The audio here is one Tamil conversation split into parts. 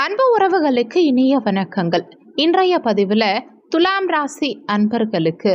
அன்பு உறவுகளுக்கு இனிய வணக்கங்கள். இன்றைய பதிவில் துலாம் ராசி அன்பர்களுக்கு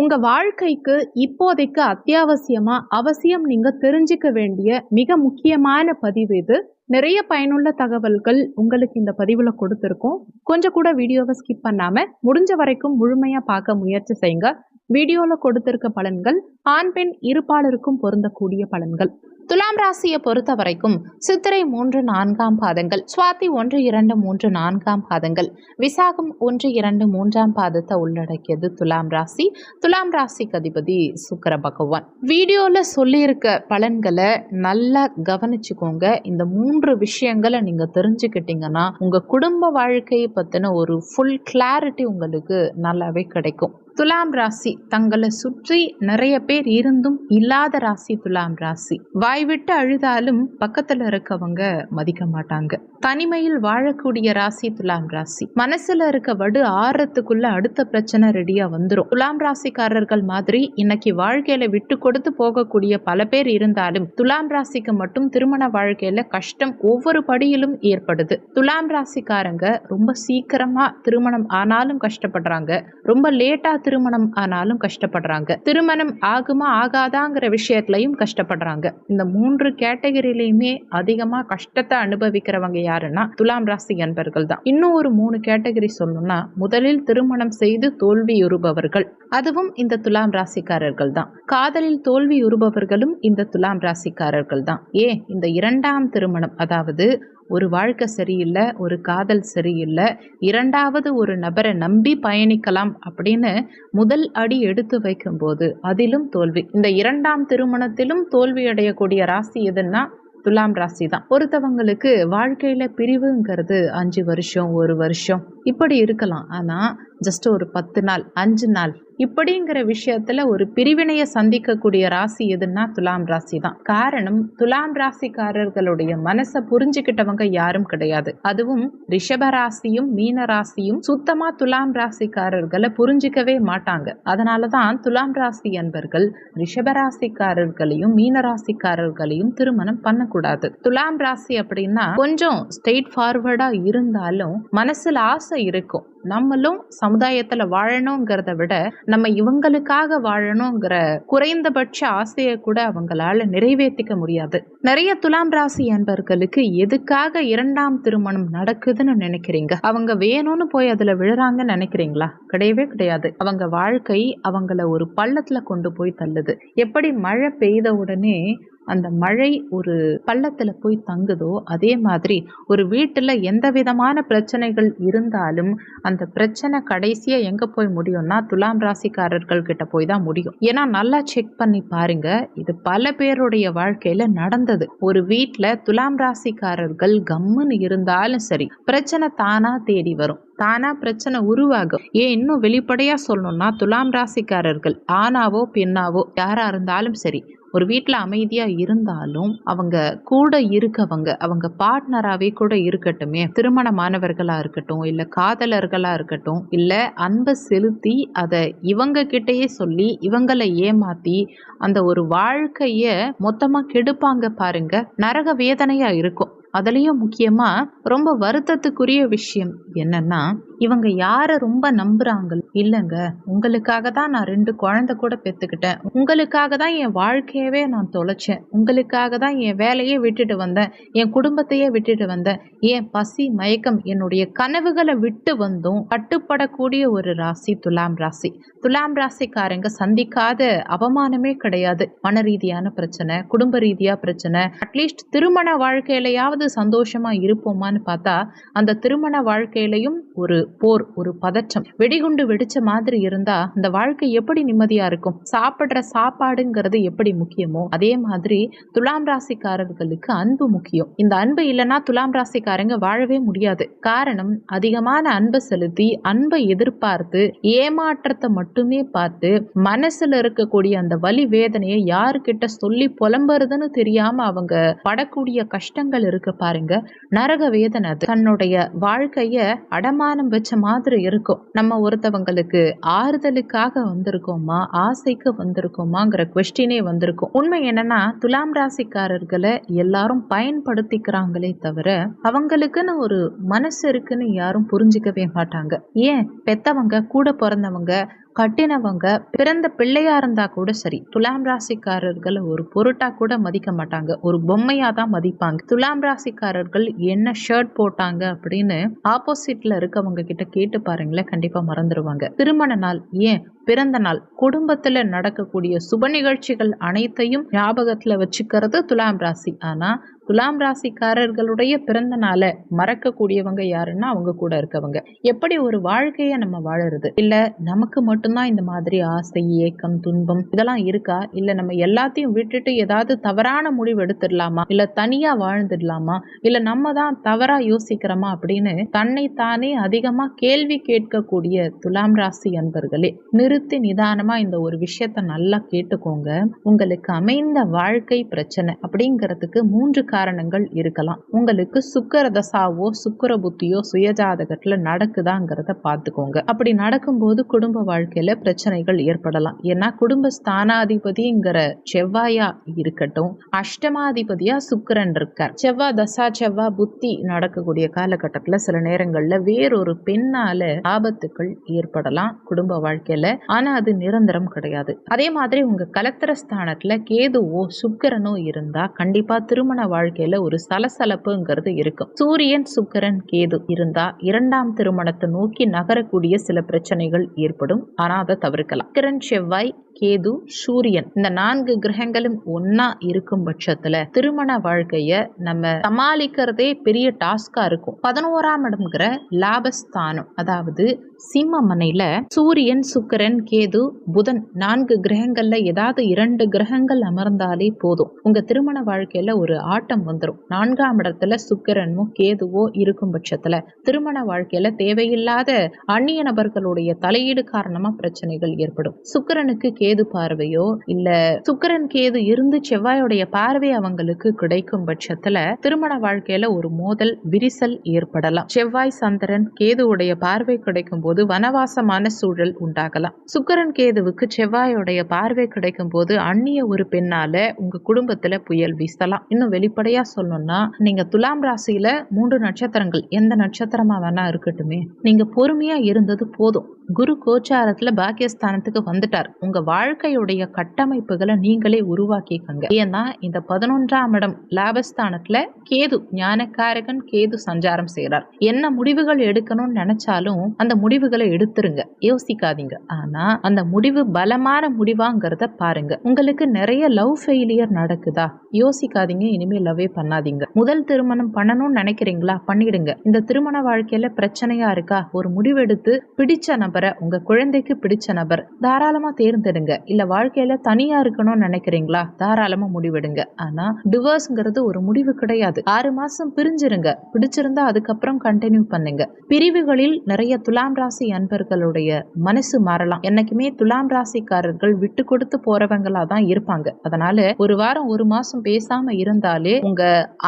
உங்க வாழ்க்கைக்கு இப்போதைக்கு அத்தியாவசியமா அவசியம் நீங்க தெரிஞ்சுக்க வேண்டிய மிக முக்கியமான பதிவு இது. நிறைய பயனுள்ள தகவல்கள் உங்களுக்கு இந்த பதிவில் கொடுத்துருக்கோம். கொஞ்சம் கூட வீடியோவை ஸ்கிப் பண்ணாம முடிஞ்ச வரைக்கும் முழுமையாக பார்க்க முயற்சி செய்யுங்க. வீடியோவில் கொடுத்திருக்க பலன்கள் ஆண் பெண் இருப்பாளருக்கும் பொருந்தக்கூடிய பலன்கள். துலாம் ராசியை பொறுத்த வரைக்கும் சித்திரை மூன்று நான்காம் பாதங்கள் சுவாதி ஒன்று இரண்டு மூன்று நான்காம் பாதங்கள் விசாகம் ஒன்று இரண்டு மூன்றாம் பாதத்தை உள்ளடக்கியது துலாம் ராசி. துலாம் ராசிக்கு அதிபதி சுக்கர பகவான். வீடியோவில் சொல்லியிருக்க பலன்களை நல்லா கவனிச்சுக்கோங்க. இந்த மூன்று விஷயங்களை நீங்கள் தெரிஞ்சுக்கிட்டீங்கன்னா உங்கள் குடும்ப வாழ்க்கையை பற்றின ஒரு ஃபுல் கிளாரிட்டி உங்களுக்கு நல்லாவே கிடைக்கும். துலாம் ராசி தங்களை சுற்றி நிறைய பேர் இருந்தும் இல்லாத ராசி துலாம் ராசி. வாய் விட்டு அழுதாலும் பக்கத்துல இருக்கவங்க மதிக்க மாட்டாங்க. தனிமையில் வாழக்கூடிய ராசி துலாம் ராசி. மனசுல இருக்க வடு ஆறத்துக்குள்ள அடுத்த பிரச்சனை ரெடியா வந்துடும் துலாம் ராசிக்காரர்கள் மாதிரி இன்னைக்கு வாழ்க்கையில விட்டு கொடுத்து போகக்கூடிய பல பேர் இருந்தாலும் துலாம் ராசிக்கு மட்டும் திருமண வாழ்க்கையில கஷ்டம் ஒவ்வொரு படியிலும் ஏற்படுது. துலாம் ராசிக்காரங்க ரொம்ப சீக்கிரமா திருமணம் ஆனாலும் கஷ்டப்படுறாங்க. ரொம்ப லேட்டா திருமணம் ஆனாலும் கஷ்டப்படுறாங்க. திருமணம் ஆகுமா ஆகாதாங்கிற விஷயத்துலயும் கஷ்டப்படுறாங்க. இந்த மூன்று கேட்டகரியிலையுமே அதிகமா கஷ்டத்தை அனுபவிக்கிறவங்க யாருன்னா துலாம் ராசி அன்பர்கள் தான். இன்னும் ஒரு மூணு கேட்டகரி சொல்லணும்னா முதலில் திருமணம் செய்து தோல்வியுறுபவர்கள் அதுவும் இந்த துலாம் ராசிக்காரர்கள் தான். காதலில் தோல்வியுறுபவர்களும் இந்த துலாம் ராசிக்காரர்கள் தான். ஏன்? இந்த இரண்டாம் திருமணம் அதாவது ஒரு வாழ்க்கை சரியில்லை ஒரு காதல் சரியில்லை இரண்டாவது ஒரு நபரை நம்பி பயணிக்கலாம் அப்படின்னு முதல் அடி எடுத்து வைக்கும்போது அதிலும் தோல்வி. இந்த இரண்டாம் திருமணத்திலும் தோல்வி அடையக்கூடிய ராசி எதுன்னா துலாம் ராசி தான். ஒருத்தவங்களுக்கு வாழ்க்கையில பிரிவுங்கிறது அஞ்சு வருஷம் ஒரு வருஷம். இப்படி இருக்கலாம். ஆனா ஜஸ்ட் ஒரு பத்து நாள் அஞ்சு நாள் இப்படிங்கிற விஷயத்துல ஒரு பிரிவினையை சந்திக்கக்கூடிய ராசி எதுன்னா துலாம் ராசி தான் காரணம் துலாம் ராசிக்காரர்களுடைய மனசை புரிஞ்சுக்கிட்டவங்க யாரும் கிடையாது. அதுவும் ரிஷப ராசியும் மீன ராசியும் சுத்தமா துலாம் ராசிக்காரர்களை புரிஞ்சிக்கவே மாட்டாங்க. அதனாலதான் துலாம் ராசி அன்பர்கள் ரிஷப ராசிக்காரர்களையும் மீன ராசிக்காரர்களையும் திருமணம் பண்ணக்கூடாது. துலாம் ராசி அப்படின்னா கொஞ்சம் ஸ்ட்ரெயிட் ஃபார்வர்டா இருந்தாலும் மனசுல ஆசை இருக்கும். நம்மளும் சமுதாயத்துல வாழணுங்கிறத விட நம்ம இவங்களுக்காக வாழணுங்கிற குறைந்தபட்ச ஆசையை கூட அவங்களால நிறைவேற்றிக்க முடியாது. நிறைய துலாம் ராசி என்பவர்களுக்கு எதுக்காக இரண்டாம் திருமணம் நடக்குதுன்னு நினைக்கிறீங்க? அவங்க வேணும்னு போய் அதுல விழுறாங்கன்னு நினைக்கிறீங்களா? கிடையவே கிடையாது. அவங்க வாழ்க்கை அவங்கள ஒரு பள்ளத்துல கொண்டு போய் தள்ளுது. எப்படி மழை பெய்த உடனே அந்த மழை ஒரு பள்ளத்தில் போய் தங்குதோ அதே மாதிரி ஒரு வீட்டில் எந்த விதமான பிரச்சனைகள் இருந்தாலும் அந்த பிரச்சனை கடைசியாக எங்கே போய் முடியும்னா துலாம் ராசிக்காரர்கள் கிட்ட போய் தான் முடியும். ஏன்னா நல்லா செக் பண்ணி பாருங்க இது பல பேருடைய வாழ்க்கையில் நடந்தது. ஒரு வீட்டில் துலாம் ராசிக்காரர்கள் கம்முன்னு இருந்தாலும் சரி பிரச்சனை தானா தேடி வரும். தானா பிரச்சனை உருவாகும். ஏன் இன்னும் வெளிப்படையா சொல்லணும்னா துலாம் ராசிக்காரர்கள் ஆணாவோ பெண்ணாவோ யாரா இருந்தாலும் சரி ஒரு வீட்டில் அமைதியாக இருந்தாலும் அவங்க கூட இருக்கவங்க அவங்க பார்ட்னராகவே கூட இருக்கட்டுமே திருமணமானவர்களாக இருக்கட்டும் இல்லை காதலர்களாக இருக்கட்டும் இல்லை அன்பை செலுத்தி அதை இவங்க கிட்டேயே சொல்லி இவங்களை ஏமாத்தி அந்த ஒரு வாழ்க்கையை மொத்தமாக கெடுப்பாங்க பாருங்க. நரக வேதனையாக இருக்கும். அதுலேயும் முக்கியமாக ரொம்ப வருத்தத்துக்குரிய விஷயம் என்னன்னா இவங்க யாரை ரொம்ப நம்புறாங்களோ இல்லைங்க உங்களுக்காக தான் நான் ரெண்டு குழந்தை கூட பெற்றுக்கிட்டேன் உங்களுக்காக தான் என் வாழ்க்கையவே நான் தொலைச்சேன். உங்களுக்காக தான் என் வேலையே விட்டுட்டு வந்தேன். என் குடும்பத்தையே விட்டுட்டு வந்தேன். என் பசி மயக்கம் என்னுடைய கனவுகளை விட்டு வந்தும் கட்டுப்படக்கூடிய ஒரு ராசி துலாம் ராசி. துலாம் ராசிக்காரங்க சந்திக்காத அவமானமே கிடையாது. மன ரீதியான பிரச்சனை குடும்ப ரீதியா பிரச்சனை. அட்லீஸ்ட் திருமண வாழ்க்கையிலையாவது சந்தோஷமா இருப்போமான்னு பார்த்தா அந்த திருமண வாழ்க்கையிலையும் ஒரு போர் ஒரு பதற்றம். வெடிகுண்டு வெடிச்ச மாதிரி இருந்தா அந்த வாழ்க்கை எப்படி நிம்மதியா இருக்கும்? சாப்பிடுற சாப்பாடுங்கிறது எப்படி முக்கியமோ? அதே மாதிரி துலாம் ராசிக்காரர்களுக்கு அன்பு முக்கியம். இந்த அன்பு இல்லைன்னா துலாம் ராசிக்காரங்க வாழவே முடியாது. காரணம் அதிகமான அன்பை செலுத்தி அன்பை எதிர்பார்த்து ஏமாற்றத்தை மட்டுமே பார்த்து மனசுல இருக்கக்கூடிய அந்த வலி வேதனையை யாருக்கிட்ட சொல்லி புலம்புறதுன்னு தெரியாம அவங்க படக்கூடிய கஷ்டங்கள் இருக்கு பாருங்க. நரக வேதனை அது. தன்னுடைய வாழ்க்கைய அடமானம் வச்சு வச்ச மாதிரி இருக்கும். நம்ம ஒருத்தவங்களுக்கு ஆறுதலுக்காக வந்திருக்கோமா ஆசைக்கு வந்திருக்கோமாங்கிற கொஸ்டினே வந்திருக்கும். உண்மை என்னன்னா துலாம் ராசிக்காரர்களை எல்லாரும் பயன்படுத்திக்கிறாங்களே தவிர அவங்களுக்குன்னு ஒரு மனசு இருக்குன்னு யாரும் புரிஞ்சுக்கவே மாட்டாங்க. ஏன்? பெத்தவங்க கூட பிறந்தவங்க கட்டினவங்க பிறந்த பிள்ளையா இருந்தா கூட சரி துலாம் ராசிக்காரர்களை ஒரு பொருட்டா கூட மதிக்க மாட்டாங்க. ஒரு பொம்மையா தான் மதிப்பாங்க. துலாம் ராசிக்காரர்கள் என்ன ஷர்ட் போட்டாங்க அப்படின்னு ஆப்போசிட்ல இருக்கவங்க கிட்ட கேட்டு பாருங்களேன் கண்டிப்பா மறந்துடுவாங்க திருமண நாள் ஏன் பிறந்த நாள். குடும்பத்துல நடக்கக்கூடிய சுப நிகழ்ச்சிகள் அனைத்தையும் ஞாபகத்துல வச்சுக்கிறது துலாம் ராசி. ஆனா துலாம் ராசிக்காரர்களுடைய பிறந்த நாளை மறக்கக்கூடியவங்க யாருன்னா அவங்க கூட இருக்கவங்க. எப்படி ஒரு வாழ்க்கையை நம்ம வாழறது? இல்ல நமக்கு மட்டும்தான் இந்த மாதிரி ஆசை ஏக்கம் துன்பம் இதெல்லாம் இருக்கா? இல்ல நம்ம எல்லாத்தையும் விட்டுட்டு ஏதாவது தவறான முடிவு எடுத்துடலாமா? இல்ல தனியா வாழ்ந்துடலாமா? இல்ல நம்ம தான் தவறா யோசிக்கிறோமா? அப்படின்னு தன்னை தானே அதிகமா கேள்வி கேட்கக்கூடிய துலாம் ராசி அன்பர்களே நிறுத்தி நிதானமா இந்த ஒரு விஷயத்த நல்லா கேட்டுக்கோங்க. உங்களுக்கு அமைந்த வாழ்க்கை பிரச்சனை அப்படிங்கிறதுக்கு மூன்று காரணங்கள் இருக்கலாம். உங்களுக்கு சுக்கர தசாவோ சுக்கர புத்தியோ சுயஜாதகத்துல நடக்குதாங்கிறத பார்த்துக்கோங்க. அப்படி நடக்கும்போது குடும்ப வாழ்க்கையில பிரச்சனைகள் ஏற்படலாம். ஏன்னா குடும்ப ஸ்தானாதிபதிங்கிற செவ்வாயா இருக்கட்டும் அஷ்டமாதிபதியா சுக்கரன் இருக்கார். செவ்வாய் தசா செவ்வாய் புத்தி நடக்கக்கூடிய காலகட்டத்துல சில நேரங்கள்ல வேறொரு பெண்ணால ஆபத்துக்கள் ஏற்படலாம் குடும்ப வாழ்க்கையில. ஆனா அது நிரந்தரம் கிடையாது. அதே மாதிரி உங்க கலத்திர ஸ்தானத்துல கேதுவோ சுக்கரனோ இருந்தா கண்டிப்பா திருமண வாழ்க்கையில ஒரு சலசலப்புங்கிறது இருக்கும். சூரியன் சுக்கரன் கேது இருந்தா இரண்டாம் திருமணத்தை நோக்கி நகரக்கூடிய சில பிரச்சனைகள் ஏற்படும். ஆனா அதை தவிர்க்கலாம். கிரண் செவ்வாய் கேது சூரியன் இந்த நான்கு கிரகங்களும் ஒன்னா இருக்கும் பட்சத்துல திருமண வாழ்க்கைய நம்ம சமாளிக்கிறதே பெரிய டாஸ்கா இருக்கும். பதினோராம் இடம்ங்கிற லாபஸ்தானம் அதாவது சிம்ம மனையில சூரியன் சுக்கிரன் கேது புதன் நான்கு கிரகங்கள்ல ஏதாவது இரண்டு கிரகங்கள் அமர்ந்தாலே போதும். உங்க திருமண வாழ்க்கையில ஒரு ஆட்டம் வந்துடும் நான்காம் இடத்துல சுக்கரனும் கேதுவோ இருக்கும் பட்சத்துல திருமண வாழ்க்கையில தேவையில்லாத அந்நிய நபர்களுடைய தலையீடு காரணமா பிரச்சனைகள் ஏற்படும். சுக்கிரனுக்கு கேது பார்வையோ இல்ல சுக்கிரன் கேது இருந்து செவ்வாயோடைய பார்வை அவங்களுக்கு கிடைக்கும் பட்சத்துல திருமண வாழ்க்கையில ஒரு மோதல் விரிசல் ஏற்படலாம். செவ்வாய் சந்திரன் கேதுவுடைய பார்வை கிடைக்கும் போது வனவாசமான சூழல் உண்டாகலாம். சுக்கரன் கேதுவுக்கு செவ்வாயோடைய பார்வை கிடைக்கும் போது அந்நிய ஒரு பெண்ணால உங்க குடும்பத்துல புயல் வீசலாம். இன்னும் வெளிப்படையா சொல்லணும்னா நீங்க துலாம் ராசியில மூன்று நட்சத்திரங்கள் எந்த நட்சத்திரமா வேணா இருக்கட்டுமே நீங்க பொறுமையா இருந்தது போதும். குரு கோச்சாரத்துல பாக்கியஸ்தானத்துக்கு வந்துட்டார். உங்க வாழ்க்கையுடைய கட்டமைப்புகளை நீங்களே உருவாக்கிக்கங்க. ஏன்னா இந்த பதினொன்றாம் இடம் லாபஸ்தானத்துல கேது ஞானக்காரகன் கேது சஞ்சாரம் செய்கிறார் என்ன முடிவுகள் எடுக்கணும்னு நினைச்சாலும் அந்த முடிவுகளை எடுத்துருங்க. யோசிக்காதீங்க. ஆனா அந்த முடிவு பலமான முடிவாங்கிறத பாருங்க. உங்களுக்கு நிறைய லவ் ஃபெயிலியர் நடக்குதா? யோசிக்காதீங்க. இனிமேல் லவ்வே பண்ணாதீங்க. முதல் திருமணம் பண்ணணும்னு நினைக்கிறீங்களா? பண்ணிடுங்க. இந்த திருமண வாழ்க்கையில பிரச்சனையா இருக்கா? ஒரு முடிவெடுத்து பிடிச்ச நபரை உங்க குழந்தைக்கு பிடிச்ச நபர் தாராளமா தேர்ந்தெடுங்க. இல்ல வாழ்க்கையில தனியா இருக்கணும்னு நினைக்கிறீங்களா? தாராளமா முடிவெடுங்க. ஆனா டிவோர்ஸ்ங்கிறது ஒரு முடிவு கிடையாது. ஆறு மாசம் பிரிஞ்சிருங்க. பிடிச்சிருந்தா அதுக்கப்புறம் கண்டினியூ பண்ணுங்க. பிரிவுகளில் நிறைய துலாம் ராசி அன்பர்களுடைய மனசு மாறலாம். என்னைக்குமே துலாம் ராசிக்காரர்கள் விட்டு கொடுத்து போறவங்களா தான் இருப்பாங்க. அதனால ஒரு வாரம் ஒரு மாசம் பேசாம இருந்தாலே உங்க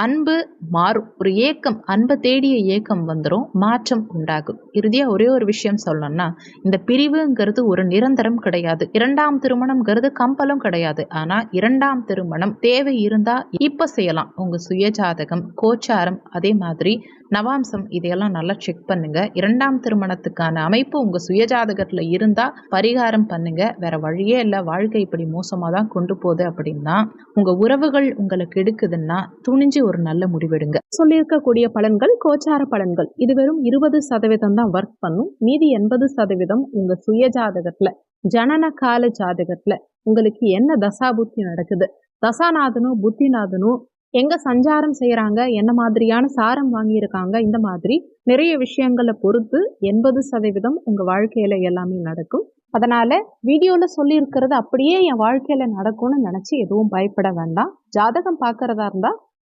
அன்பு மாறும். ஒரு ஏக்கம் அன்பை தேடிய ஏக்கம் வந்துடும் மாற்றம் உண்டாகும். இறுதியா ஒரே ஒரு விஷயம் சொல்லணும்னா இந்த பிரிவுங்கிறது ஒரு நிரந்தரம் கிடையாது. இரண்டாம் திருமணம்ங்கிறது கம்பலம் கிடையாது. ஆனா இரண்டாம் திருமணம் தேவை இருந்தா இப்ப செய்யலாம். உங்க சுயஜாதகம் கோச்சாரம் அதே மாதிரி நவாம்சம் இதையெல்லாம் நல்லா செக் பண்ணுங்க. இரண்டாம் திருமணத்துக்கான அமைப்பு உங்க சுயஜாதகத்துல இருந்தா பரிகாரம் பண்ணுங்க. வேற வழியே இல்லை. வாழ்க்கை இப்படி மோசமா தான் கொண்டு போகுது அப்படின்னா உங்க உறவுகள் உங்களுக்கு எடுக்குதுன்னா துணிஞ்சு ஒரு நல்ல முடிவெடுங்க. சொல்லியிருக்கக்கூடிய பலன்கள் கோச்சார பலன்கள். இது வெறும் இருபது சதவீதம் தான் ஒர்க் பண்ணும். மீதி எண்பது சதவீதம் உங்க சுய ஜாதகத்துல ஜனன கால ஜாதகத்துல உங்களுக்கு என்ன தசாபுத்தி நடக்குது? தசாநாதனும் புத்திநாதனும் எங்க சஞ்சாரம் செய்யறாங்க என்ன மாதிரியான சாரம் வாங்கியிருக்காங்க? இந்த மாதிரி நிறைய விஷயங்களை பொறுத்து எண்பது சதவீதம் உங்க வாழ்க்கையில எல்லாமே நடக்கும். அதனால வீடியோல சொல்லியிருக்கிறது அப்படியே என் வாழ்க்கையில நடக்கும்னு நினைச்சு எதுவும் பயப்பட வேண்டாம். ஜாதகம் பார்க்கறதா இருந்தா